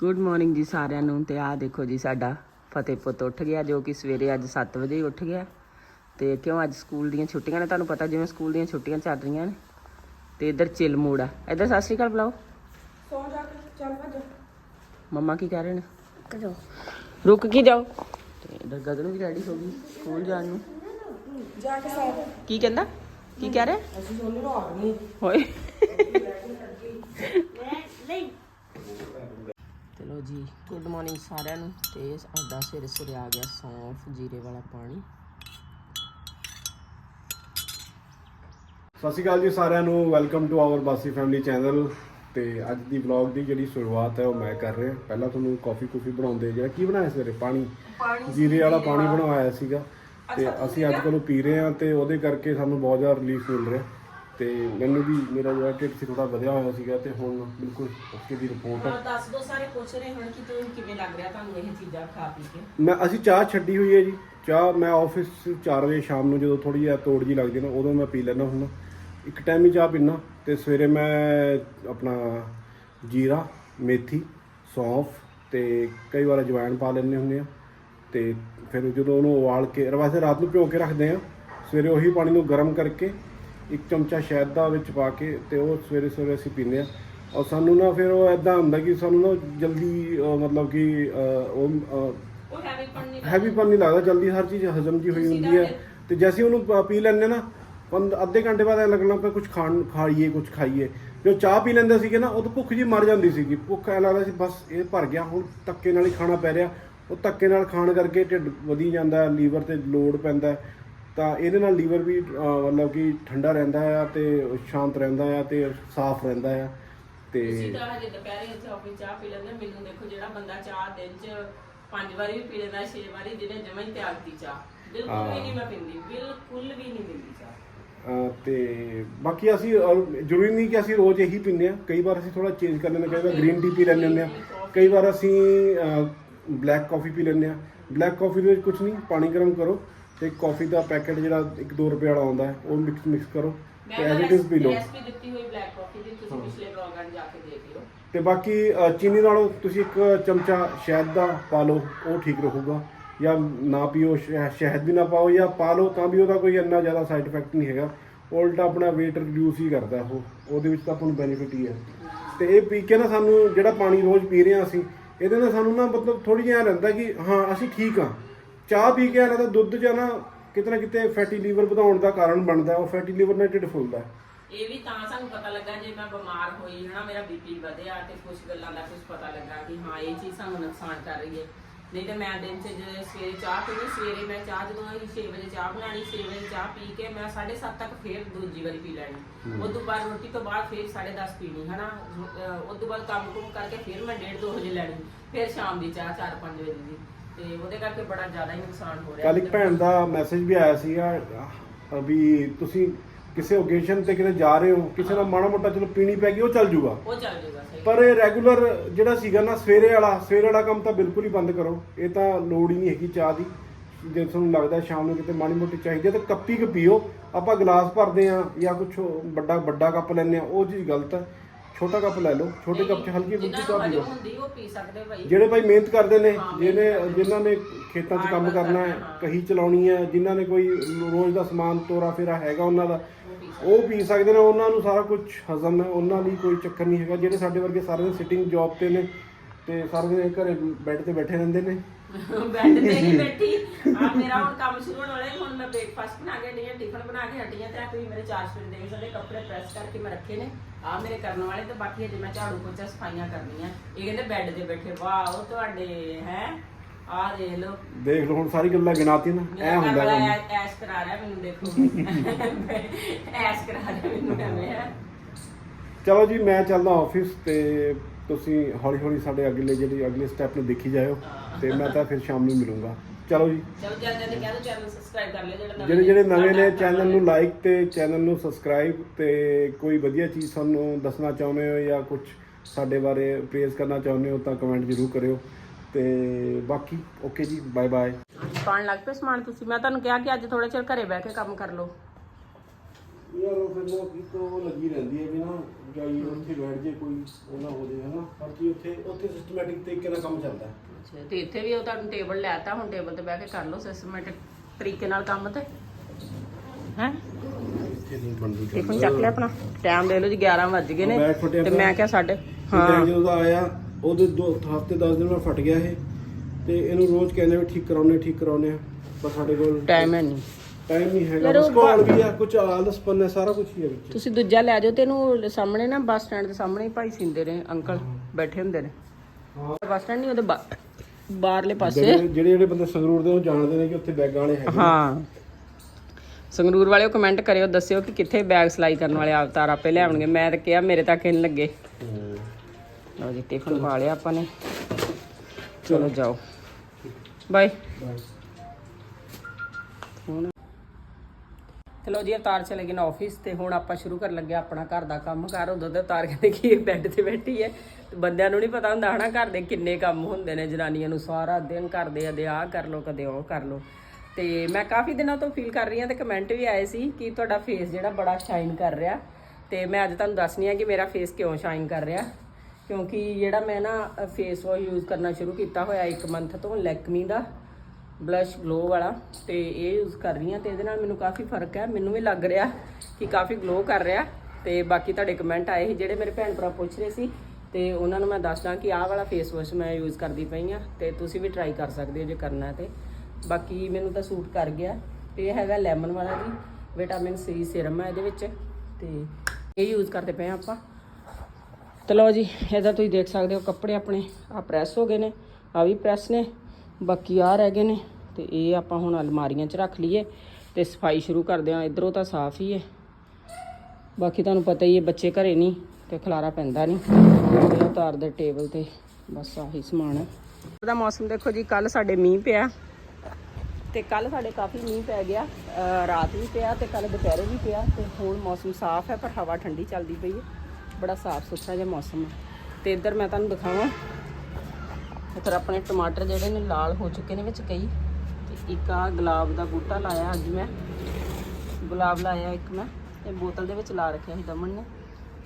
Good morning ਜੀ ਸਾਰਿਆਂ ਨੂੰ ਤੇ ਆਹ ਦੇਖੋ ਜੀ ਸਾਡਾ ਫਤਿਹ ਪੁੱਤ ਉੱਠ ਗਿਆ ਜੋ ਕਿ ਸਵੇਰੇ ਅੱਜ 7 ਵਜੇ ਹੀ ਉੱਠ ਗਿਆ। ਤੇ ਕਿਉਂ ਅੱਜ ਸਕੂਲ ਦੀਆਂ ਛੁੱਟੀਆਂ ਨੇ? ਤੁਹਾਨੂੰ ਪਤਾ ਜਿਵੇਂ ਸਕੂਲ ਦੀਆਂ ਛੁੱਟੀਆਂ ਚੱਲ ਰਹੀਆਂ ਨੇ। ਤੇ ਇੱਧਰ ਚਿਲ ਮੂਡ ਆ। ਇੱਧਰ ਸਤਿ ਸ਼੍ਰੀ ਅਕਾਲ ਬੁਲਾਓ। ਸੌ ਜਾ ਕੇ ਚੱਲ ਭੱਜ। ਮੰਮਾ ਕੀ ਕਹਿ ਰਹੇ ਨੇ? ਕਰੋ ਰੁਕ ਕੇ ਜਾਓ। ਤੇ ਇੱਧਰ ਗਗਨ ਵੀ ਰੈਡੀ ਹੋ ਗਈ ਸਕੂਲ ਜਾਣ ਨੂੰ। ਜਾ ਕੇ ਸੌ। ਕੀ ਕਹਿੰਦਾ? ਕੀ ਕਹਿ ਰਿਹਾ? ਅਸੀਂ ਸੋਨੇ ਨੂੰ। ਹੋਏ ਚਲੋ ਜੀ। ਗੁੱਡ ਮਾਰਨਿੰਗ ਸਾਰਿਆਂ ਨੂੰ। ਤੇ ਸਾਡਾ ਸਵੇਰੇ ਸਵੇਰੇ ਆ ਗਿਆ ਸੌਂਫ ਜੀਰੇ ਵਾਲਾ ਪਾਣੀ। ਸਤਿ ਸ਼੍ਰੀ ਅਕਾਲ ਜੀ ਸਾਰਿਆਂ ਨੂੰ। Welcome to our Basi family channel ਤੇ ਅੱਜ ਦੀ ਵਲੌਗ ਦੀ ਜਿਹੜੀ ਸ਼ੁਰੂਆਤ ਹੈ ਉਹ ਮੈਂ ਕਰ ਰਿਹਾ। ਪਹਿਲਾਂ ਤੁਹਾਨੂੰ ਕਾਫੀ ਕੁਫੀ ਬਣਾਉਂਦੇ ਜਿਹੜਾ ਕੀ ਬਣਾਇਆ ਸਵੇਰੇ? ਪਾਣੀ। ਜੀਰੇ ਵਾਲਾ ਪਾਣੀ ਬਣਵਾਇਆ ਸੀਗਾ। ਤੇ ਅਸੀਂ ਅੱਜ ਕੱਲ੍ਹ ਉਹ ਪੀ ਰਹੇ ਹਾਂ ਤੇ ਉਹਦੇ ਕਰਕੇ ਸਾਨੂੰ ਬਹੁਤ ਜ਼ਿਆਦਾ ਰਿਲੀਫ ਮਿਲ ਰਿਹਾ। ਤੇ ਮੈਨੂੰ ਵੀ ਮੇਰਾ ਜਿਹੜਾ ਢਿੱਡ ਸੀ ਥੋੜਾ ਵਧਿਆ ਹੋਇਆ ਸੀਗਾ ਤੇ ਹੁਣ ਬਿਲਕੁਲ ਓਕੇ ਦੀ ਰਿਪੋਰਟ ਹੈ ਦੱਸ ਦੋ ਸਾਰੇ ਪੁੱਛ ਰਹੇ ਹੁਣ ਕਿ ਤੁਹਾਨੂੰ ਕਿਵੇਂ ਲੱਗ ਰਿਹਾ ਤੁਹਾਨੂੰ ਇਹ ਚੀਜ਼ਾਂ ਖਾ ਪੀ ਕੇ? ਮੈਂ ਅਸੀਂ ਚਾਹ ਛੱਡੀ ਹੋਈ ਹੈ ਜੀ। ਚਾਹ ਮੈਂ ਆਫਿਸ 4 ਵਜੇ ਸ਼ਾਮ ਨੂੰ ਜਦੋਂ ਥੋੜੀ ਜਿਹੀ ਤੋੜ ਜੀ ਲੱਗਦੀ ਨਾ ਉਦੋਂ ਮੈਂ ਪੀ ਲੈਣਾ ਹੁੰਦਾ। ਇੱਕ ਟਾਈਮ ਹੀ ਚਾਹ ਪੀਣਾ ਤੇ ਸਵੇਰੇ ਮੈਂ ਆਪਣਾ ਜੀਰਾ ਮੇਥੀ ਸੌਂਫ ਤੇ ਕਈ ਵਾਰ ਅਜਵਾਇਣ ਪਾ ਲੈਂਦੇ ਹੁੰਦੇ ਆ ਤੇ ਫਿਰ ਜਦੋਂ ਉਹਨੂੰ ਉਬਾਲ ਕੇ ਵੈਸੇ ਰਾਤ ਨੂੰ ਭਿਓ ਕੇ ਰੱਖਦੇ ਆ ਸਵੇਰੇ ਉਹੀ ਪਾਣੀ ਨੂੰ ਗਰਮ ਕਰਕੇ ਇੱਕ ਚਮਚਾ ਸ਼ਹਿਦ ਦਾ ਵਿੱਚ ਪਾ ਕੇ ਤੇ ਉਹ ਸਵੇਰੇ ਸਵੇਰੇ ਅਸੀਂ ਪੀਂਦੇ ਆ ਔਰ ਸਾਨੂੰ ਨਾ ਫਿਰ ਉਹ ਐਦਾਂ ਹੁੰਦਾ ਕਿ ਸਾਨੂੰ ਨਾ ਜਲਦੀ ਅਹ, ਮਤਲਬ ਕਿ ਅਹ, ਉਹ ਅਹ, ਉਹ ਹੈਵੀ ਹੈਵੀਪਨ ਨਹੀਂ ਲੱਗਦਾ। ਜਲਦੀ ਹਰ ਚੀਜ਼ ਹਜ਼ਮ ਜੀ ਹੋਈ ਹੁੰਦੀ ਹੈ। ਤੇ ਜੈਸੇ ਉਹਨੂੰ ਪ- ਪੀ ਲੈਂਦੇ ਨਾ ਪੰਦ ਅੱਧੇ ਘੰਟੇ ਬਾਅਦ ਐਂ ਲੱਗਣਾ ਪਏ ਕੁਝ ਖਾਣ ਖਾਈਏ ਕੁਝ ਖਾਈਏ। ਜੋ ਚਾਹ ਪੀ ਲੈਂਦੇ ਸੀਗੇ ਨਾ ਉਹ ਤਾਂ ਭੁੱਖ ਜੀ ਮਰ ਜਾਂਦੀ ਸੀਗੀ। ਭੁੱਖ ਐ ਲੱਗਦਾ ਸੀ ਬਸ ਇਹ ਭਰ ਗਿਆ ਹੁਣ ਧੱਕੇ ਨਾਲ ਹੀ ਖਾਣਾ ਪੈ ਰਿਹਾ। ਉਹ ਧੱਕੇ ਨਾਲ ਖਾਣ ਕਰਕੇ ਢਿੱਡ ਵਧੀ ਜਾਂਦਾ ਲੀਵਰ ਤੇ ਲੋਡ ਪੈਂਦਾ। ਹੈ। ਤਾਂ ਇਹਦੇ ਨਾਲ ਲੀਵਰ ਵੀ ਮਤਲਬ ਕਿ ਠੰਡਾ ਰਹਿੰਦਾ ਆ ਤੇ ਸ਼ਾਂਤ ਰਹਿੰਦਾ ਆ ਤੇ ਸਾਫ਼ ਰਹਿੰਦਾ ਆ ਤੇ ਤੁਸੀਂ ਤਾਂ ਹਜੇ ਦੁਪਹਿਰੇ ਇੱਥੇ ਆਪਣੀ ਚਾਹ ਪੀ ਲੈਂਦੇ ਮੈਨੂੰ ਦੇਖੋ ਜਿਹੜਾ ਬੰਦਾ ਚਾਹ ਦਿਨ 'ਚ ਪੰਜ ਵਾਰੀ ਵੀ ਪੀ ਲੈਂਦਾ ਛੇ ਵਾਰੀ ਜਿਹਨੇ ਜਮਾਂ ਹੀ ਤਿਆਗਤੀ ਚਾਹ। ਬਿਲਕੁਲ ਵੀ ਨਹੀਂ ਮੈਂ ਪੀਂਦੀ ਬਿਲਕੁਲ ਵੀ ਨਹੀਂ ਪੀਂਦੀ ਚਾਹ। ਤੇ ਬਾਕੀ ਅਸੀਂ ਜ਼ਰੂਰੀ ਨਹੀਂ ਕਿ ਅਸੀਂ ਰੋਜ਼ ਇਹੀ ਪੀਂਦੇ ਆ ਕਈ ਵਾਰ ਅਸੀਂ ਥੋੜਾ ਚੇਂਜ ਕਰ ਲੈਂਦੇ ਕਈ ਵਾਰ ਗ੍ਰੀਨ ਟੀ ਪੀ ਲੈਂਦੇ ਹੁੰਦੇ ਆ ਕਈ ਵਾਰ ਅਸੀਂ ਬਲੈਕ ਕਾਫੀ ਪੀ ਲੈਂਦੇ ਆ ਬਲੈਕ ਕਾਫੀ ਦੇ ਵਿੱਚ ਕੁਝ ਨਹੀਂ ਪਾਣੀ ਗਰਮ ਕਰੋ। ਤੇ ਕਾਫੀ ਦਾ ਪੈਕੇਟ ਜਿਹੜਾ 1-2 ਰੁਪਏ ਵਾਲਾ ਆਉਂਦਾ ਹੈ ਉਹ ਮਿਕਸ ਮਿਕਸ ਕਰੋ ਤੇ ਐਜ਼ ਇਟ ਇਜ਼ ਪੀ ਲਓ ਰੈਸਪੀ ਦਿੱਤੀ ਹੋਈ ਬਲੈਕ ਕਾਫੀ ਦੀ ਤੁਸੀਂ ਪਿਛਲੇ 'ਚ ਜਾ ਕੇ ਦੇਖ ਲਿਓ। ਤੇ ਬਾਕੀ ਚੀਨੀ ਨਾਲੋਂ ਤੁਸੀਂ ਇੱਕ ਚਮਚਾ ਸ਼ਹਿਦ ਦਾ ਪਾ ਲਓ ਉਹ ਠੀਕ ਰਹੂਗਾ। ਜਾਂ ਨਾ ਪੀਓ ਸ਼ਹਿ- ਸ਼ਹਿਦ ਵੀ ਨਾ ਪਾਓ ਜਾਂ ਪਾ ਲਓ ਤਾਂ ਵੀ ਉਹਦਾ ਕੋਈ ਇੰਨਾ ਜ਼ਿਆਦਾ ਸਾਈਡ ਇਫੈਕਟ ਨਹੀਂ ਹੈਗਾ। ਉਲਟਾ ਆਪਣਾ weight reduce ਹੀ ਕਰਦਾ ਉਹ ਉਹਦੇ ਵਿੱਚ ਤਾਂ ਆਪਾਂ ਨੂੰ ਬੈਨੀਫਿਟ ਹੀ ਹੈ। ਤੇ ਇਹ ਪੀ ਕੇ ਨਾ ਸਾਨੂੰ ਜਿਹੜਾ ਪਾਣੀ ਰੋਜ਼ ਪੀ ਰਹੇ ਹਾਂ ਅਸੀਂ ਇਹਦੇ ਨਾਲ ਸਾਨੂੰ ਨਾ ਮਤਲਬ ਥੋੜੀ ਜਿਹਾ ਰਹਿੰਦਾ ਕਿ ਹਾਂ ਅਸੀਂ ਠੀਕ ਹਾਂ। ਚਾਹ ਪੀ ਕੇ ਐਂ ਲੱਗਦਾ ਦੁੱਧ ਜਾਂ ਨਾ ਕਿਤੇ ਨਾ ਕਿਤੇ ਫੈਟੀ ਲੀਵਰ ਵਧਾਉਣ ਦਾ ਕਾਰਨ ਬਣਦਾ ਉਹ ਫੈਟੀ ਲੀਵਰ ਨਾਲ ਢਿੱਡ ਫੁੱਲਦਾ ਇਹ ਵੀ ਤਾਂ ਸਾਨੂੰ ਪਤਾ ਲੱਗਾ ਜੇ ਮੈਂ ਬਿਮਾਰ ਹੋਈ ਹਨਾ ਮੇਰਾ ਬੀਪੀ ਵਧਿਆ ਤੇ ਕੁਝ ਗੱਲਾਂ ਦਾ ਕੁਝ ਪਤਾ ਲੱਗਾ ਕਿ ਹਾਂ ਇਹ ਚੀਜ਼ ਸਾਨੂੰ ਨੁਕਸਾਨ ਕਰ ਰਹੀ ਹੈ। ਨਹੀਂ ਤਾਂ ਮੈਂ ਦਿਨ 'ਚ ਜੇ ਸਵੇਰੇ ਚਾਹ ਪੀਣੀ ਸਵੇਰੇ ਮੈਂ ਚਾਹ ਜਦੋਂ ਅਸੀਂ 6 ਵਜੇ ਚਾਹ ਬਣਾਣੀ 6 ਵਜੇ ਚਾਹ ਪੀ ਕੇ ਮੈਂ 7:30 ਤੱਕ ਫੇਰ ਦੂਜੀ ਵਾਰੀ ਪੀ ਲੈਣੀ। ਉਸ ਤੋਂ ਬਾਅਦ ਰੋਟੀ ਤੋਂ ਬਾਅਦ ਫੇਰ 10:30 ਪੀਣੀ ਹਨਾ। ਉਸ ਤੋਂ ਬਾਅਦ ਕੰਮ ਕੁਮ ਕਰਕੇ ਫੇਰ ਮੈਂ 1:30 2 ਵਜੇ ਲੈਣੀ ਫੇਰ ਸ਼ਾਮ ਦੀ ਚਾਹ 4-5 ਵਜੇ ਦੀ। ਤੇ ਉਹਦੇ ਕਰਕੇ ਬੜਾ ਜ਼ਿਆਦਾ ਹੀ ਨੁਕਸਾਨ ਹੋ ਰਿਹਾ। ਕੱਲ ਇੱਕ ਭੈਣ ਦਾ ਮੈਸੇਜ ਵੀ ਆਇਆ ਸੀਗਾ ਵੀ ਤੁਸੀਂ ਕਿਸੇ ਓਕੇਸ਼ਨ ਤੇ ਕਿਤੇ ਜਾ ਰਹੇ ਹੋ ਕਿਸੇ ਨਾਲ ਮਾੜਾ ਮੋਟਾ ਚਲੋ ਪੀਣੀ ਪੈ ਗਈ ਉਹ ਚੱਲ ਜੂਗਾ। ਉਹ ਚੱਲ ਜਾਊਗਾ ਸਹੀ ਪਰ ਇਹ ਰੈਗੂਲਰ ਜਿਹੜਾ ਸੀਗਾ ਨਾ ਸਵੇਰੇ ਵਾਲਾ ਸਵੇਰੇ ਵਾਲਾ ਕੰਮ ਤਾਂ ਬਿਲਕੁਲ ਹੀ ਬੰਦ ਕਰੋ। ਇਹ ਤਾਂ ਲੋੜ ਹੀ ਨਹੀਂ ਹੈਗੀ ਚਾਹ ਦੀ। ਜੇ ਤੁਹਾਨੂੰ ਲੱਗਦਾ ਸ਼ਾਮ ਨੂੰ ਕਿਤੇ ਮਾੜੀ ਮੋਟੀ ਚਾਹੀਦੀ ਹੈ ਤਾਂ ਕੱਪੀ ਕੁ ਪੀਓ। ਆਪਾਂ ਗਲਾਸ ਭਰਦੇ ਆ ਜਾਂ ਕੁਝ ਵੱਡਾ ਵੱਡਾ ਕੱਪ ਲੈਂਦੇ ਆ ਉਹ ਚੀਜ਼ ਗਲਤ ਹੈ। ਛੋਟਾ ਕੱਪ ਲੈ ਲਓ ਛੋਟੇ ਕੱਪ 'ਚ ਹਲਕੀ ਫੁਲਕੀ ਚਾਹ ਨੂੰ ਪੀਓ ਹਜਮ ਹੁੰਦੀ ਉਹ ਪੀ ਸਕਦੇ ਭਾਈ। ਜਿਹੜੇ ਭਾਈ ਮਿਹਨਤ ਕਰਦੇ ਨੇ ਜਿਹਨੇ ਜਿਨ੍ਹਾਂ ਨੇ। ਖੇਤਾਂ 'ਚ ਕੰਮ ਕਰਨਾ ਹੈ ਕਹੀ ਚਲਾਉਣੀ ਹੈ ਜਿਨ੍ਹਾਂ ਨੇ ਕੋਈ ਰੋਜ਼ ਦਾ ਸਮਾਨ ਤੋਰਾ ਫੇਰਾ ਹੈਗਾ ਉਹਨਾਂ ਦਾ ਉਹ ਪੀ ਸਕਦੇ ਨੇ। ਉਹਨਾਂ ਨੂੰ ਸਾਰਾ ਕੁਝ ਹਜ਼ਮ ਹੈ ਉਹਨਾਂ ਲਈ ਕੋਈ ਚੱਕਰ ਨਹੀਂ ਹੈਗਾ। ਜਿਹੜੇ ਸਾਡੇ ਵਰਗੇ ਸਾਰੇ ਸਿਟਿੰਗ ਜੌਬ ਤੇ ਨੇ ਤੇ ਸਾਰੇ ਦਿਨ ਘਰੇ ਬੈੱਡ ਤੇ ਬੈਠੇ ਰਹਿੰਦੇ ਨੇ ਬੈੱਡ ਤੇ ਨਹੀਂ ਬੈਠੀ। ਆ ਮੇਰਾ ਹੁਣ ਕੰਮ ਸ਼ੁਰੂ ਹੋਣ ਵਾਲਾ ਹੈ ਹੁਣ ਮੈਂ ਬ੍ਰੇਕਫਾਸਟ ਬਣਾ ਕੇ ਹਟੀ ਹਾਂ ਟਿਫਨ ਬਣਾ ਕੇ ਹਟੀ ਹਾਂ ਤੇ ਆ ਤੁਸੀਂ ਮੇਰੇ ਚਾਰ ਸਵੇਰ ਦੇ ਸਾਰੇ ਕੱਪੜੇ ਪ੍ਰੈਸ ਕਰਕੇ ਮੈਂ ਰੱਖੇ ਨੇ। ਆ ਮੇਰੇ ਕਰਨ ਵਾਲੇ ਤੇ ਬਾਕੀ ਅਜੇ ਮੈਂ ਝਾੜੂ ਪੋਚਾ ਸਫਾਈਆਂ ਕਰਨੀਆਂ। ਇਹ ਕਹਿੰਦੇ ਬੈੱਡ ਤੇ ਬੈਠੇ ਵਾਹ ਉਹ ਤੁਹਾਡੇ ਹੈ? ਆ ਦੇਖ ਲਓ। ਦੇਖ ਲਓ ਹੁਣ ਸਾਰੀ ਗੱਲਾਂ ਗਿਣਾਤੀਆਂ ਨਾ ਐ ਮੇਰਾ ਹੁੰਦਾ ਘਰ ਵਾਲਾ ਕੰਮ। ਐ- ਐਸ਼ ਕਰਾ ਰਿਹਾ ਮੈਨੂੰ ਦੇਖੋ। ਐਸ਼ ਕਰਾ ਰਿਹਾ ਮੈਨੂੰ ਐਵੇਂ ਹੈ? ਚਲੋ ਜੀ ਮੈਂ ਚੱਲਦਾ ਆਫਿਸ ਤੇ ਤੁਸੀਂ ਹੌਲੀ ਹੌਲੀ ਸਾਡੇ ਅਗਲੇ ਜਿਹੜੇ ਅਗਲੇ ਸਟੈਪ ਨੂੰ ਦੇਖੀ ਜਾਇਓ ਤੇ ਮੈਂ ਤਾਂ ਫਿਰ ਸ਼ਾਮ ਨੂੰ ਮਿਲੂੰਗਾ। ਚਲੋ ਜੀ। ਚਲੋ ਜਲਦੀ ਜਲਦੀ ਕਹਿ ਦੋ ਚੈਨਲ ਸਬਸਕ੍ਰਾਈਬ ਕਰ ਲਿਓ ਜਿਹੜਾ ਜਿਹੜੇ ਜਿਹੜੇ ਨਵੇਂ ਨੇ ਚੈਨਲ ਨੂੰ ਲਾਈਕ ਤੇ ਚੈਨਲ ਨੂੰ ਸਬਸਕ੍ਰਾਈਬ ਤੇ ਕੋਈ ਵਧੀਆ ਚੀਜ਼ ਸਾਨੂੰ ਦੱਸਣਾ ਚਾਹੁੰਦੇ ਹੋ ਜਾਂ ਕੁਝ ਸਾਡੇ ਬਾਰੇ ਪ੍ਰੇਜ਼ ਕਰਨਾ ਚਾਹੁੰਦੇ ਹੋ ਤਾਂ ਕਮੈਂਟ ਜ਼ਰੂਰ ਕਰਿਓ। ਤੇ ਬਾਕੀ ਓਕੇ ਜੀ ਬਾਏ ਬਾਏ ਪਾਣ ਲੱਗ ਪਏ ਸਮਾਨ ਤੁਸੀਂ। ਮੈਂ ਤੁਹਾਨੂੰ ਕਿਹਾ ਕਿ ਅੱਜ ਥੋੜਾ ਚਿਰ ਘਰੇ ਬਹਿ ਕੇ ਕੰਮ ਕਰ ਲਓ। ਯਾਰ ਉਹ ਫਿਰ ਉਹ ਇੱਕ ਉਹ ਲੱਗੀ ਰਹਿੰਦੀ ਹੈ ਵੀ ਨਾ ਜਾਈ ਉੱਥੇ ਬੈਠ ਜੇ ਕੋਈ ਉਹ ਨਾ ਹੋ ਜੇ ਹਨਾ। ਚੀਜ਼ ਉੱਥੇ ਉੱਥੇ ਸਿਸਟਮੈਟਿਕ ਤਰੀਕੇ ਨਾਲ ਕੰਮ ਚੱਲਦਾ। ਹੈ ਅੱਛਾ ਤੇ ਇੱਥੇ ਵੀ ਉਹ ਤੁਹਾਨੂੰ ਟੇਬਲ ਲੈਤਾ ਹੁਣ ਟੇਬਲ ਤੇ ਬਹਿ ਕੇ ਕਰ ਲਓ ਸਿਸਟਮੈਟਿਕ ਤਰੀਕੇ ਨਾਲ ਕੰਮ ਤੇ। ਹੈ? ਇੱਥੇ ਨਹੀਂ ਬਣਦੀ ਟਿਫਨ ਚੱਕ ਲਿਆ ਆਪਣਾ ਟਾਈਮ ਦੇ ਲਓ ਜੀ 11 ਵੱਜ ਗਏ ਨੇ। ਬੈਗ ਫਟਿਆ ਤੇ ਪਿਆ। ਮੈਂ ਕਿਹਾ ਸਾਡੇ ਹਾਂ ਹਾਂ। ਜਦੋਂ ਦਾ ਆਇਆ ਉਹਦੇ ਦੋ ਹਫ਼ਤੇ 10 ਦਿਨ ਮੈਂ ਫਟ ਗਿਆ ਇਹ। ਤੇ ਇਹਨੂੰ ਰੋਜ਼ ਕਹਿੰਦੇ ਵੀ ਠੀਕ ਕਰਾਉਨੇ ਠੀਕ ਕਰਾਉਨੇ ਆ ਪਰ ਸਾਡੇ ਕੋਲ ਟਾਈਮ ਹੈ ਨਹੀਂ। ਟਾਈਮ ਨਹੀਂ ਹੈਗਾ ਉਹ ਬਸ ਕਾਲ ਵੀ ਆ ਕੁਝ ਆਲਸਪਨ ਹੈ ਸਾਰਾ ਕੁਝ ਹੀ ਹੈ ਵਿੱਚ। ਤੁਸੀਂ ਦੂਜਾ ਲੈ ਜਾਓ ਤੇ ਇਹਨੂੰ ਸਾਹਮਣੇ ਨਾ ਬੱਸ ਸਟੈਂਡ ਦੇ ਸਾਹਮਣੇ ਹੀ ਭਾਈ ਸਿੰਦੇ ਨੇ ਅੰਕਲ ਬੈਠੇ ਹੁੰਦੇ ਨੇ। ਹਾਂ। ਬੱਸ ਸਟੈਂਡ ਨਹੀਂ ਉਹਦੇ ਬਾ- ਬਾਹਰਲੇ ਪਾਸੇ। ਜਿਹੜੇ ਜਿਹੜੇ ਜਿਹੜੇ ਬੰਦੇ ਸੰਗਰੂਰ ਦੇ ਉਹ ਜਾਣਦੇ ਨੇ ਕਿ ਉੱਥੇ ਬੈਗਾਂ ਵਾਲੇ ਹੈਗੇ ਹਾਂ। ਸੰਗਰੂਰ ਵਾਲਿਓ ਕਮੈਂਟ ਕਰਿਓ ਦੱਸਿਓ ਕਿ ਕਿੱਥੇ ਬੈਗ ਸਲਾਈ ਕਰਨ ਵਾਲੇ ਅਵਤਾਰ ਆਪੇ ਲਿਆਉਣਗੇ ਮੈਂ ਤਾਂ ਕਿਹਾ ਮੇਰੇ ਤੱਕ ਨਹੀਂ ਲੱਗੇ। ਹੂੰ। ਲਓ ਜੀ ਟਿਫਨ ਪਾ ਲਿਆ ਆਪਾਂ ਨੇ। ਚਲੋ। ਜਾਓ। ਬਾਏ। ਹੁਣ ਚਲੋ ਜੀ, ਅਵਤਾਰ ਚਲੇ ਗਏ ਨੇ ਆਫਿਸ ਤੇ, ਹੁਣ ਆਪਾਂ ਸ਼ੁਰੂ ਕਰਨ ਲੱਗੇ ਆਪਣਾ ਘਰ ਦਾ ਕੰਮ। ਕਾਰ ਉਦੋਂ ਤੇ ਅਵਤਾਰ ਕਹਿੰਦੇ ਕਿ ਇਹ ਬੈੱਡ ਤੇ ਬੈਠੀ ਹੈ। ਤੇ ਬੰਦਿਆਂ ਨੂੰ ਨਹੀਂ ਪਤਾ ਹੁੰਦਾ ਹਨਾ, ਘਰ ਦੇ ਕਿੰਨੇ ਕੰਮ ਹੁੰਦੇ ਨੇ, ਜਨਾਨੀਆਂ ਨੂੰ ਸਾਰਾ ਦਿਨ ਕਰਦੇ ਆ ਦੇ ਆਹ ਕਰ ਲੋ ਕਦੇ ਉਹ ਕਰ ਲੋ ਤੇ ਮੈਂ ਕਾਫੀ ਦਿਨਾਂ ਤੋਂ ਫੀਲ ਕਰ ਰਹੀ ਹਾਂ ਤੇ ਕਮੈਂਟ ਵੀ ਆਏ ਸੀ ਕਿ ਤੁਹਾਡਾ ਫੇਸ ਜਿਹੜਾ ਬੜਾ ਸ਼ਾਈਨ ਕਰ ਰਿਹਾ। ਤੇ ਮੈਂ ਅੱਜ ਤੁਹਾਨੂੰ ਦੱਸਣੀ ਆ ਕਿ ਮੇਰਾ ਫੇਸ ਕਿਉਂ ਸ਼ਾਈਨ ਕਰ ਰਿਹਾ। ਕਿਉਂਕਿ ਜਿਹੜਾ ਮੈਂ ਨਾ ਫੇਸ ਵਾਸ਼ ਯੂਜ਼ ਕਰਨਾ ਸ਼ੁਰੂ ਕੀਤਾ ਹੋਇਆ ਇੱਕ ਮੰਥ ਤੋਂ ਲੈਕਮੀ ਦਾ ਬਲਸ਼ ਗਲੋ ਵਾਲਾ ਤੇ ਇਹ ਯੂਜ਼ ਕਰ ਰਹੀ ਹਾਂ ਤੇ ਇਹਦੇ ਨਾਲ ਮੈਨੂੰ ਕਾਫੀ ਫ਼ਰਕ ਹੈ, ਮੈਨੂੰ ਵੀ ਲੱਗ ਰਿਹਾ ਕਿ ਕਾਫੀ ਗਲੋ ਕਰ ਰਿਹਾ ਤੇ ਬਾਕੀ ਤੁਹਾਡੇ ਕਮੈਂਟ ਆਏ ਸੀ ਜਿਹੜੇ ਮੇਰੇ ਭੈਣ ਭਰਾ ਪੁੱਛ ਰਹੇ ਸੀ ਤੇ ਉਹਨਾਂ ਨੂੰ ਮੈਂ ਦੱਸਦਾ ਕਿ ਆਹ ਵਾਲਾ ਫੇਸ ਵਾਸ਼ ਮੈਂ ਯੂਜ਼ ਕਰਦੀ ਪਈ ਆ ਤੇ ਤੁਸੀਂ ਵੀ ਟਰਾਈ ਕਰ ਸਕਦੇ ਹੋ ਜੇ ਕਰਨਾ ਹੈ ਤੇ। ਬਾਕੀ ਮੈਨੂੰ ਤਾਂ ਸੂਟ ਕਰ ਗਿਆ ਤੇ ਇਹ ਹੈਗਾ ਲੈਮਨ ਵਾਲਾ ਜੀ ਵਿਟਾਮਿਨ ਸੀ ਸਿਰਮ ਹੈ ਇਹਦੇ ਵਿੱਚ ਤੇ ਇਹ ਯੂਜ਼ ਕਰਦੇ ਪਏ ਆ ਆਪਾਂ। ਤੇ ਲਓ ਜੀ, ਇਹਦਾ ਤੁਸੀਂ ਦੇਖ ਸਕਦੇ ਹੋ ਕੱਪੜੇ ਆਪਣੇ ਆ ਪ੍ਰੈਸ ਹੋ ਗਏ ਨੇ ਆ ਵੀ ਪ੍ਰੈਸ ਨੇ, ਬਾਕੀ ਆ ਰਹਿ ਗਏ ਨੇ। ਤੇ ਇਹ ਆਪਾਂ ਹੁਣ ਅਲਮਾਰੀਆਂ 'ਚ ਰੱਖ ਲਈਏ ਤੇ ਸਫ਼ਾਈ ਸ਼ੁਰੂ ਕਰਦੇ ਆ ਇਧਰੋਂ ਤਾਂ ਸਾਫ਼ ਹੀ ਹੈ। ਬਾਕੀ ਤੁਹਾਨੂੰ ਪਤਾ ਹੀ ਹੈ, ਬੱਚੇ ਘਰੇ ਨਹੀਂ ਤੇ ਖਲਾਰਾ ਪੈਂਦਾ ਨਹੀਂ। ਇਹ ਉਤਾਰ ਦੇ ਟੇਬਲ ਤੇ, ਬਸ ਆਹੀ ਸਮਾਨ ਹੈ। ਦਾ ਮੌਸਮ ਦੇਖੋ ਜੀ ਕੱਲ ਸਾਡੇ ਮੀਂਹ ਪਿਆ ਤੇ ਕੱਲ ਸਾਡੇ ਕਾਫੀ ਮੀਂਹ ਪੈ ਗਿਆ। ਰਾਤ ਵੀ ਪਿਆ ਤੇ ਕੱਲ ਦੁਪਹਿਰੇ ਵੀ ਪਿਆ ਤੇ ਹੁਣ ਮੌਸਮ ਸਾਫ਼ ਹੈ, ਪਰ ਹਵਾ ਠੰਡੀ ਚੱਲਦੀ ਪਈ ਹੈ। ਬੜਾ ਸਾਫ਼ ਸੁਥਰਾ ਜਿਹਾ ਮੌਸਮ ਹੈ। ਤੇ ਇੱਧਰ ਮੈਂ ਤੁਹਾਨੂੰ ਦਿਖਾਵਾਂ। ਇੱਧਰ ਆਪਣੇ ਟਮਾਟਰ ਜਿਹੜੇ ਨੇ ਲਾਲ ਹੋ ਚੁੱਕੇ ਨੇ ਵਿੱਚ ਕਈ। ਇੱਕ ਆ ਗੁਲਾਬ ਦਾ ਬੂਟਾ ਲਾਇਆ ਅੱਜ ਮੈਂ। ਗੁਲਾਬ ਲਾਇਆ ਇੱਕ ਮੈਂ ਇਹ ਬੋਤਲ ਦੇ ਵਿੱਚ ਲਾ ਰੱਖਿਆ ਸੀ ਦਮਨ ਨੇ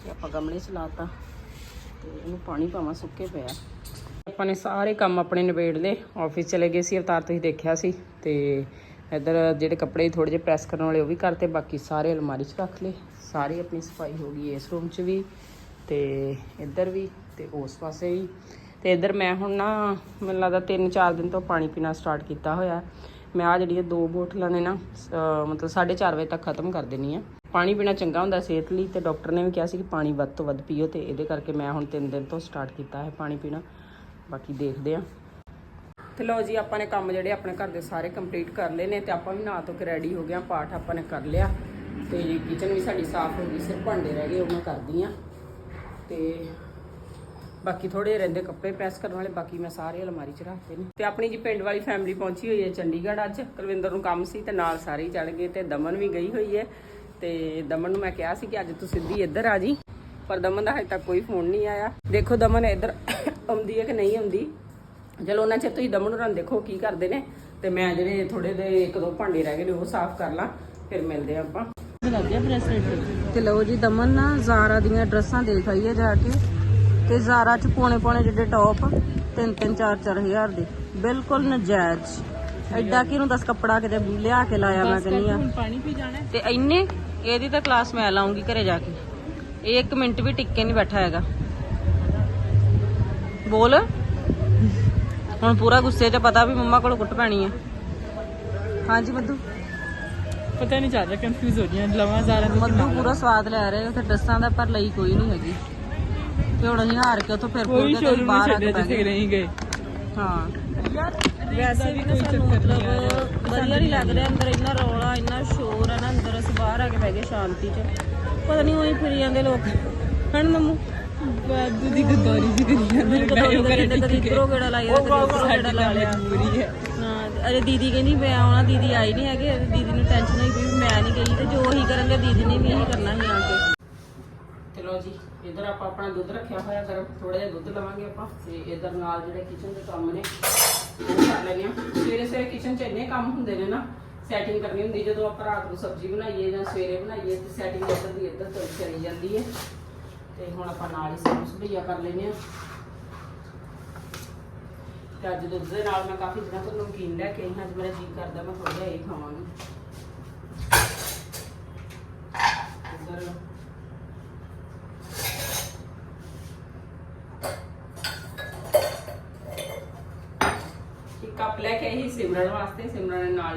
ਤੇ ਆਪਾਂ ਗਮਲੇ 'ਚ ਲਾਤਾ ਤੇ ਇਹਨੂੰ ਪਾਣੀ ਪਾਵਾਂ ਸੁੱਕੇ ਪਿਆ। ਆਪਾਂ ਨੇ ਸਾਰੇ ਕੰਮ ਆਪਣੇ ਨਿਬੇੜ ਲਏ। ਆਫਿਸ ਚਲੇ ਗਏ ਸੀ, ਅਵਤਾਰ ਤੁਸੀਂ ਦੇਖਿਆ ਸੀ ਤੇ ਇੱਧਰ ਜਿਹੜੇ ਕੱਪੜੇ ਥੋੜੇ ਜਿਹੇ ਪ੍ਰੈਸ ਕਰਨ ਵਾਲੇ ਉਹ ਵੀ ਕਰਤੇ, ਬਾਕੀ ਸਾਰੇ ਅਲਮਾਰੀ 'ਚ ਰੱਖ ਲਏ। ਸਾਰੀ ਆਪਣੀ ਸਫ਼ਾਈ ਹੋ ਗਈ ਇਸ ਰੂਮ 'ਚ ਵੀ ਤੇ ਇੱਧਰ ਵੀ ਤੇ ਉਸ ਪਾਸੇ ਵੀ। ਤੇ ਇੱਧਰ ਮੈਂ ਹੁਣ ਨਾ, ਮੈਨੂੰ ਲੱਗਦਾ 3-4 ਦਿਨ ਤੋਂ ਪਾਣੀ ਪੀਣਾ ਸਟਾਰਟ ਕੀਤਾ ਹੋਇਆ ਮੈਂ ਆ ਜਿਹੜੀਆਂ ਦੋ ਬੋਤਲਾਂ ਨੇ ਨਾ ਅਹ ਮਤਲਬ 4:30 ਵਜੇ ਤੱਕ ਖਤਮ ਕਰ ਦੇਣੀ ਆ ਪਾਣੀ ਪੀਣਾ ਚੰਗਾ ਹੁੰਦਾ ਸਿਹਤ ਲਈ ਤੇ ਡਾਕਟਰ ਨੇ ਵੀ ਕਿਹਾ ਸੀ ਕਿ ਪਾਣੀ ਵੱਧ ਤੋਂ ਵੱਧ ਪੀਓ ਤੇ ਇਹਦੇ ਕਰਕੇ ਮੈਂ ਹੁਣ 3 ਦਿਨ ਤੋਂ ਸਟਾਰਟ ਕੀਤਾ ਹੈ ਪਾਣੀ ਪੀਣਾ। ਬਾਕੀ ਦੇਖਦੇ ਆ ਤੇ ਲਓ ਜੀ, ਆਪਾਂ ਨੇ ਕੰਮ ਜਿਹੜੇ ਆਪਣੇ ਘਰ ਦੇ ਸਾਰੇ ਕੰਪਲੀਟ ਕਰ ਲਏ ਨੇ ਤੇ ਆਪਾਂ ਵੀ ਨਹਾ ਧੋ ਕੇ ਰੈਡੀ ਹੋ ਗਿਆ ਪਾਠ ਆਪਾਂ ਨੇ ਕਰ ਲਿਆ। ਤੇ ਕਿਚਨ ਵੀ ਸਾਡੀ ਸਾਫ਼ ਹੋ ਗਈ, ਸਿਰਫ ਭਾਂਡੇ ਰਹਿ ਗਏ, ਉਹ ਮੈਂ ਕਰਦੀ ਆ ਤੇ ਬਾਕੀ ਥੋੜੇ ਰਹਿੰਦੇ ਕੱਪੜੇ ਪ੍ਰੈਸ ਕਰਨ ਵਾਲੇ ਬਾਕੀ ਮੈਂ ਸਾਰੇ ਅਲਮਾਰੀ 'ਚ ਰੱਖਦੇ ਨੇ। ਤੇ ਆਪਣੀ ਜੀ ਪਿੰਡ ਵਾਲੀ ਫੈਮਿਲੀ ਪਹੁੰਚੀ ਹੋਈ ਹੈ ਚੰਡੀਗੜ੍ਹ ਅੱਜ। ਕੁਲਵਿੰਦਰ ਨੂੰ ਕੰਮ ਸੀ ਤੇ ਨਾਲ ਸਾਰੇ ਹੀ ਚੜ ਗਏ ਤੇ ਦਮਨ ਵੀ ਗਈ ਹੋਈ ਹੈ। ਤੇ ਦਮਨ ਨੂੰ ਮੈਂ ਕਿਹਾ ਸੀ ਕਿ ਅੱਜ ਤੂੰ ਸਿੱਧੀ ਇੱਧਰ ਆ ਜੀ। ਪਰ ਦਮਨ ਦਾ ਹਜੇ ਤੱਕ ਕੋਈ ਫੋਨ ਨਹੀਂ ਆਇਆ। ਦੇਖੋ ਦਮਨ ਇੱਧਰ ਆਉਂਦੀ ਹੈ ਕਿ ਨਹੀਂ ਆਉਂਦੀ। ਚਲੋ ਉਹਨਾਂ ਚਿਰ ਤੁਸੀਂ ਦਮਨ ਹੋਰਾਂ ਨੂੰ ਦੇਖੋ ਕੀ ਕਰਦੇ ਨੇ। ਤੇ ਮੈਂ ਜਿਹੜੇ ਥੋੜੇ ਦੇ ਇੱਕ ਦੋ ਭਾਂਡੇ ਰਹਿ ਗਏ ਨੇ ਉਹ ਸਾਫ਼ ਕਰ ਲਾਂ ਫਿਰ ਮਿਲਦੇ ਆਪਾਂ। ਤੇ ਲਓ ਜੀ ਦਮਨ ਨਾ ਜ਼ਾਰਾ ਦੀਆਂ ਡਰੈਸਾਂ ਦੇਖ ਆਈ ਹੈ ਜਾ ਕੇ। ਤੇ ਜ਼ਾਰਾ ਚ ਪੌਣੇ ਪੌਣੇ ਜਿਹੜੇ ਟੌਪ 3 3 4 4000 ਦੇ। ਬਿਲਕੁਲ ਨਜਾਇਜ਼। ਐਡਾ ਕਿ ਇਹਨੂੰ 10 ਕੱਪੜਾ ਕਿਤੇ ਲਿਆ ਕੇ ਲਾਇਆ ਮੈਂ ਕਹਿੰਨੀ ਆ ਪਾਣੀ ਪੀ ਜਾਣਾ ਤੇ ਇੰਨੇ ਇਹਦੀ ਤਾਂ ਕਲਾਸ ਮੈਂ ਲਾਉਂਗੀ ਘਰੇ ਜਾ ਕੇ। ਇਹ 1 ਮਿੰਟ ਵੀ ਟਿੱਕੇ ਨਹੀਂ ਬੈਠਾ ਹੈਗਾ। ਬੋਲ। ਹੁਣ ਪੂਰਾ ਗੁੱਸੇ 'ਚ ਪਤਾ ਵੀ ਮੰਮਾ ਕੋਲ ਕੁੱਟ ਪੈਣੀ ਹੈ ਹਾਂਜੀ ਮੱਧੂ। ਪਤਾ ਨਹੀਂ ਚੱਲ ਰਿਹਾ ਕੰਫਿਊਜ਼ ਹੋ ਹਾਂ। ਲਵਾਂ ਜ਼ਾਰਾ ਮੱਧੂ ਪੂਰਾ ਸਵਾਦ ਲੈ ਰਹੇ ਉੱਥੇ ਡਰੈਸਾਂ ਦਾ ਪਰ ਲਈ ਕੋਈ ਨਹੀਂ ਹੈਗੀ। ਤੇ ਹੁਣ ਅਸੀਂ ਹਾਰ ਕੇ ਉੱਥੋਂ ਫਿਰ ਕੋਈ ਫੁੱਲ ਕੇ ਸ਼ੋਰੂਮ ਨਹੀਂ ਬਾਹਰ ਆ ਛੱਡਿਆ ਕੇ ਬਹਿ ਜਿੱਥੇ ਗਏ। ਨਹੀਂ ਗਏ ਹਾਂ। ਯਾਰ ਵੈਸੇ ਵੀ ਕੋਈ ਚੱਕਰ ਮਤਲਬ ਵਧੀਆ ਨਹੀਂ ਲੱਗ ਰਿਹਾ ਅੰਦਰ ਇੰਨਾ ਰੌਲਾ ਇੰਨਾ ਸ਼ੋਰ ਹੈ ਨਾ ਅੰਦਰ ਅਸੀਂ ਬਾਹਰ ਆ ਕੇ ਬਹਿ ਗਏ ਸ਼ਾਂਤੀ 'ਚ। ਪਤਾ ਨਹੀਂ ਉਹੀ ਫਿਰੀ ਜਾਂਦੇ ਲੋਕ। ਹਨ ਨਮੂ ਬਾਦੂ ਦੀ ਗਦਾਰੀ ਜੀ ਕਰੀ ਜਾਂਦੇ ਨੇ ਮੈਂ ਉਹ ਕਰੇ ਕਦੇ ਇਧਰੋਂ ਗੇੜਾ ਲਾਇਆ ਕਦੇ ਉਧਰੋਂ ਗੇੜਾ ਲਾ ਲਿਆ ਮਜਬੂਰੀ ਹੈ। ਹਾਂ ਅਰੇ ਦੀਦੀ ਕਹਿੰਦੀ ਮੈਂ ਆਉਣਾ ਦੀਦੀ ਆਈ ਨਹੀਂ ਹੈਗੇ ਦੀਦੀ ਨੂੰ ਟੈਨਸ਼ਨ ਹੋਈ ਵੀ ਮੈਂ ਨਹੀਂ ਗਈ ਤੇ ਜੋ ਉਹੀ ਕਰਨਗੇ ਦੀਦੀ ਨੇ ਵੀ ਇਹੀ ਕਰਨਾ ਸੀ ਆ ਕੇ। ਚਲੋ ਜੀ, ਇਧਰ ਆਪਾਂ ਆਪਣਾ ਦੁੱਧ ਰੱਖਿਆ ਹੋਇਆ, ਗਰਮ ਥੋੜਾ ਜਿਹਾ ਦੁੱਧ ਲਵਾਂਗੇ ਆਪਾਂ, ਤੇ ਇਧਰ ਨਾਲ ਜਿਹੜੇ ਕਿਚਨ ਦੇ ਕੰਮ ਨੇ, ਉਹ ਕਰ ਲੈਣੇ ਆ ਸਵੇਰੇ ਸਵੇਰੇ ਕਿਚਨ 'ਚ ਇੰਨੇ ਕੰਮ ਹੁੰਦੇ ਨੇ ਨਾ ਸੈਟਿੰਗ ਕਰਨੀ ਹੁੰਦੀ, ਜਦੋਂ ਆਪਾਂ ਰਾਤ ਨੂੰ ਸਬਜ਼ੀ ਬਣਾਈਏ ਜਾਂ ਸਵੇਰੇ ਬਣਾਈਏ, ਤੇ ਸੈਟਿੰਗ ਇੱਧਰ ਦੀ ਇੱਧਰ ਤੋਂ ਚਲੀ ਜਾਂਦੀ ਹੈ। ਤੇ ਹੁਣ ਆਪਾਂ ਨਾਲ ਹੀ ਸਭ ਸੁਭਈਆ ਕਰ ਲੈਨੇ ਆ ਤੇ ਅੱਜ ਦੁੱਧ ਦੇ ਨਾਲ ਮੈਂ ਕਾਫੀ ਦਿਨਾਂ ਤੋਂ ਨਮਕੀਨ ਲੈ ਕੇ ਆਈ ਹਾਂ, ਅੱਜ ਮੇਰਾ ਜੀ ਕਰਦਾ ਮੈਂ ਥੋੜਾ ਜਿਹਾ ਇਹ ਖਾਵਾਂਗੀ। ਇੱਧਰ ਇੱਕ ਕੱਪ ਲੈ ਕੇ ਆਈ ਸੀ ਸਿਮਰਨ ਵਾਸਤੇ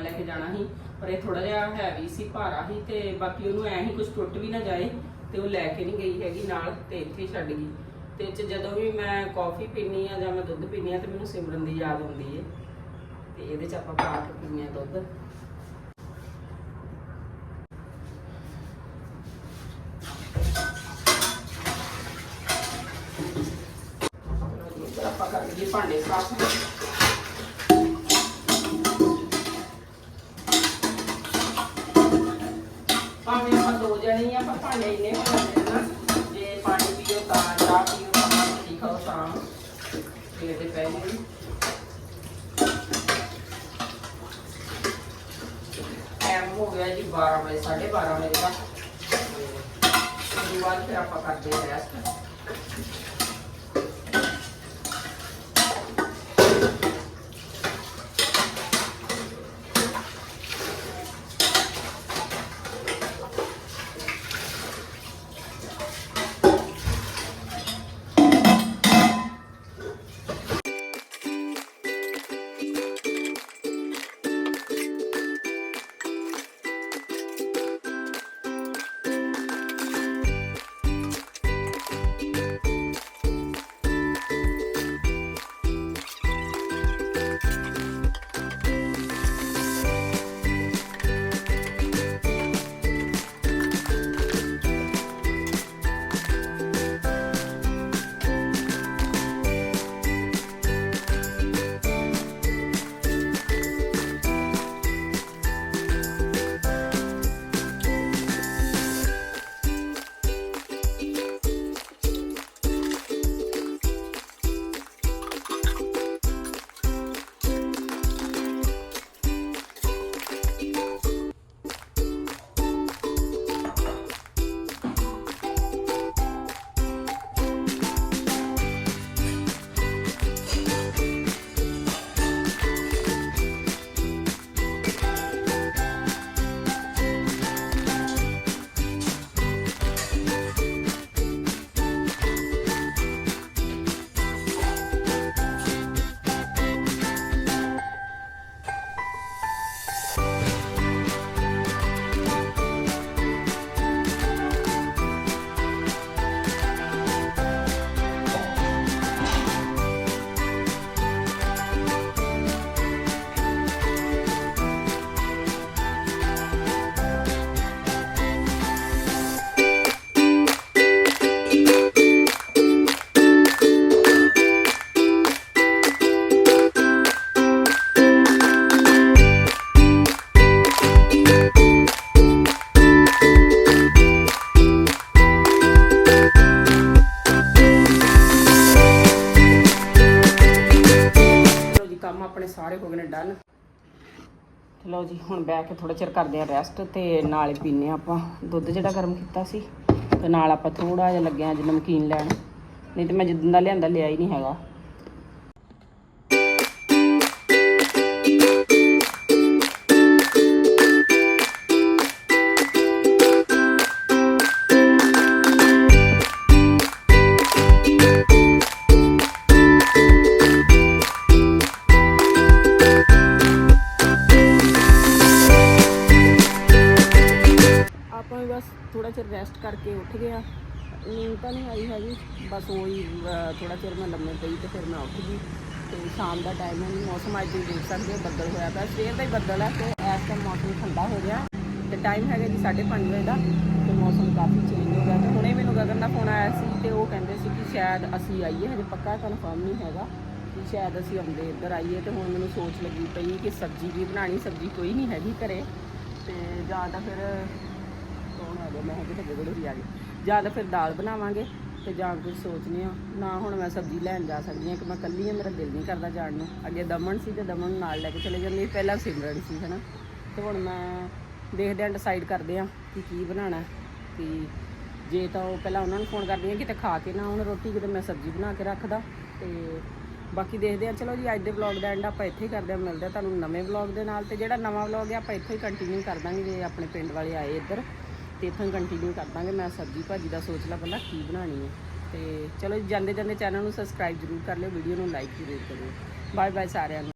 ਸਿਮਰਨ ਲੈ ਕੇ ਜਾਣਾ ਸੀ, ਪਰ ਇਹ ਥੋੜਾ ਜਿਹਾ ਹੈਵੀ ਸੀ ਭਾਰਾ ਸੀ ਤੇ ਬਾਕੀ ਉਹਨੂੰ ਐ ਹੀ ਕੁਝ ਟੁੱਟ ਵੀ ਨਾ ਜਾਏ ਤੇ ਉਹ ਲੈ ਕੇ ਨਹੀਂ ਗਈ ਹੈਗੀ ਨਾਲ ਤੇ ਇੱਥੇ ਛੱਡ ਗਈ। ਤੇ 'ਚ ਜਦੋਂ ਵੀ ਮੈਂ ਕਾਫੀ ਪੀਨੀ ਆ ਜਾਂ ਮੈਂ ਦੁੱਧ ਪੀਨੀ ਆ ਤੇ ਮੈਨੂੰ ਸਿਮਰਨ ਦੀ ਯਾਦ ਆਉਂਦੀ ਹੈ ਤੇ ਇਹਦੇ 'ਚ ਆਪਾਂ ਪਾ ਕੇ ਪੀਨੇ ਆ ਦੁੱਧ। ਆਪਾਂ ਕਰ ਲਈਏ ਭਾਂਡੇ ਸਾਫ਼। ਗਿਆ ਜੀ 12 ਵਜੇ 12:30 ਵਜੇ ਤੱਕ। ਉਸ ਤੋਂ ਬਾਅਦ ਫਿਰ ਆਪਾਂ ਕਰਦੇ ਹਾਂ ਰੈਸਟ ਆਪਣੇ ਸਾਰੇ ਹੋ ਗਏ ਨੇ ਡਨ। ਚਲੋ ਜੀ, ਹੁਣ ਬਹਿ ਕੇ ਥੋੜਾ ਚਿਰ ਕਰਦੇ ਆ ਰੈਸਟ ਤੇ ਨਾਲ ਹੀ ਪੀਨੇ ਆ ਆਪਾਂ। ਦੁੱਧ ਜਿਹੜਾ ਗਰਮ ਕੀਤਾ ਸੀ, ਤੇ ਨਾਲ ਆਪਾਂ ਥੋੜਾ ਜਿਹਾ ਲੱਗਿਆ ਅੱਜ ਨਮਕੀਨ ਲੈਣ। ਨਹੀਂ ਤੇ ਮੈਂ ਜਿੱਦਣ ਦਾ ਲਿਆਂਦਾ, ਲਿਆ ਹੀ ਨਹੀਂ ਹੈਗਾ। ਨੀਂਦ ਤਾਂ ਨਹੀਂ ਆਈ ਹੈਗੀ। ਬਸ ਉਹੀ ਥੋੜਾ ਚਿਰ ਮੈਂ ਲੰਮੇ ਪਈ ਤੇ ਫਿਰ ਮੈਂ ਉੱਠ ਗਈ। ਤੇ ਸ਼ਾਮ ਦਾ ਟਾਈਮ ਹੈ ਮੌਸਮ ਅੱਜ ਤੁਸੀਂ ਦੇਖ ਸਕਦੇ ਹੋ, ਬੱਦਲ ਹੋਇਆ ਪਿਆ। ਸਵੇਰ ਦਾ ਹੀ ਬੱਦਲ ਹੈ ਤੇ ਇਸ ਟਾਈਮ ਮੌਸਮ ਠੰਡਾ ਹੋ ਗਿਆ। ਤੇ ਟਾਈਮ ਹੈਗਾ ਜੀ 5:30 ਵਜੇ ਦਾ, ਤੇ ਮੌਸਮ ਕਾਫੀ ਚੇਂਜ ਹੋ ਗਿਆ। ਤੇ ਹੁਣੇ ਮੈਨੂੰ ਗਗਨ ਦਾ ਫੋਨ ਆਇਆ ਸੀ ਤੇ ਉਹ ਕਹਿੰਦੇ ਸੀ ਕਿ ਸ਼ਾਇਦ ਅਸੀਂ ਆਈਏ, ਹਜੇ ਪੱਕਾ ਕਨਫਰਮ ਨਹੀਂ ਹੈਗਾ ਕਿ ਸ਼ਾਇਦ ਅਸੀਂ ਆਉਂਦੇ ਇੱਧਰ ਆਈਏ। ਤੇ ਹੁਣ ਮੈਨੂੰ ਸੋਚ ਲੱਗੀ ਪਈ ਕਿ ਸਬਜ਼ੀ ਵੀ ਬਣਾਣੀ ਸਬਜ਼ੀ ਕੋਈ ਨਹੀਂ ਹੈਗੀ ਘਰੇ। ਤੇ ਜਾਂ ਤਾਂ ਫਿਰ ਕੌਣ ਆ ਗਿਆ, ਮੈਂ ਕਿਹਾ ਕਿਤੇ ਗੜੋਰੀ ਆ ਗਈ। ਜਾਂ ਤਾਂ ਫਿਰ ਦਾਲ ਬਣਾਵਾਂਗੇ ਤੇ ਜਾਂ ਕੁਝ ਸੋਚਨੇ ਆ ਨਾ ਹੁਣ ਮੈਂ ਸਬਜ਼ੀ ਲੈਣ ਜਾ ਸਕਦੀ ਹਾਂ ਕਿ ਮੈਂ ਇਕੱਲੀ ਆ ਮੇਰਾ ਦਿਲ ਨਹੀਂ ਕਰਦਾ ਜਾਣ ਨੂੰ। ਅੱਗੇ ਦਮਨ ਸੀ ਤੇ ਦਮਨ ਨਾਲ ਲੈ ਕੇ ਚਲੇ ਜਾਂਦੀ ਪਹਿਲਾਂ ਸਿਮਰਨ ਸੀ, ਹਨਾ। ਤੇ ਹੁਣ ਮੈਂ ਦੇਖਦੇ ਆਂ ਡਿਸਾਈਡ ਕਰਦੇ ਆਂ ਕਿ ਕੀ ਬਣਾਉਣਾ ਹੈ। ਤੇ ਜੇ ਤਾਂ ਉਹ ਪਹਿਲਾਂ ਉਹਨਾਂ ਨੂੰ ਫੋਨ ਕਰਦੀ ਆ ਕਿਤੇ ਖਾ ਕੇ ਨਾ ਹੁਣ ਰੋਟੀ ਕਿਤੇ ਮੈਂ ਸਬਜ਼ੀ ਬਣਾ ਕੇ ਰੱਖਦਾ। ਤੇ ਬਾਕੀ ਦੇਖਦੇ ਆ ਚਲੋ ਜੀ, ਅੱਜ ਦੇ ਵਲੌਗ ਦਾ ਐਂਡ ਆਪਾਂ ਇੱਥੇ ਹੀ ਕਰਦੇ ਆ ਮਿਲਦੇ ਆ ਤੁਹਾਨੂੰ ਨਵੇਂ ਵਲੌਗ ਦੇ ਨਾਲ। ਤੇ ਜਿਹੜਾ ਨਵਾਂ ਵਲੌਗ ਹੈ, ਆਪਾਂ ਇੱਥੇ ਹੀ ਕੰਟੀਨਿਊ ਕਰ ਦਾਂਗੇ, ਜੇ ਆਪਣੇ ਪਿੰਡ ਵਾਲੇ ਆਏ ਇੱਧਰ। ਤੇ ਇੱਥੋਂ ਕੰਟੀਨਿਊ ਕਰ ਦਾਂਗੇ। ਮੈਂ ਸਬਜ਼ੀ ਭਾਜੀ ਦਾ ਸੋਚ ਲਾ ਪਹਿਲਾਂ ਕੀ ਬਣਾਉਣੀ ਹੈ। ਤੇ ਚਲੋ ਜਾਂਦੇ ਜਾਂਦੇ ਚੈਨਲ ਨੂੰ ਸਬਸਕ੍ਰਾਈਬ ਜ਼ਰੂਰ ਕਰ ਲਿਓ ਵੀਡੀਓ ਨੂੰ ਲਾਈਕ ਜ਼ਰੂਰ ਕਰਿਓ। ਬਾਏ ਬਾਏ ਸਾਰਿਆਂ ਨੂੰ।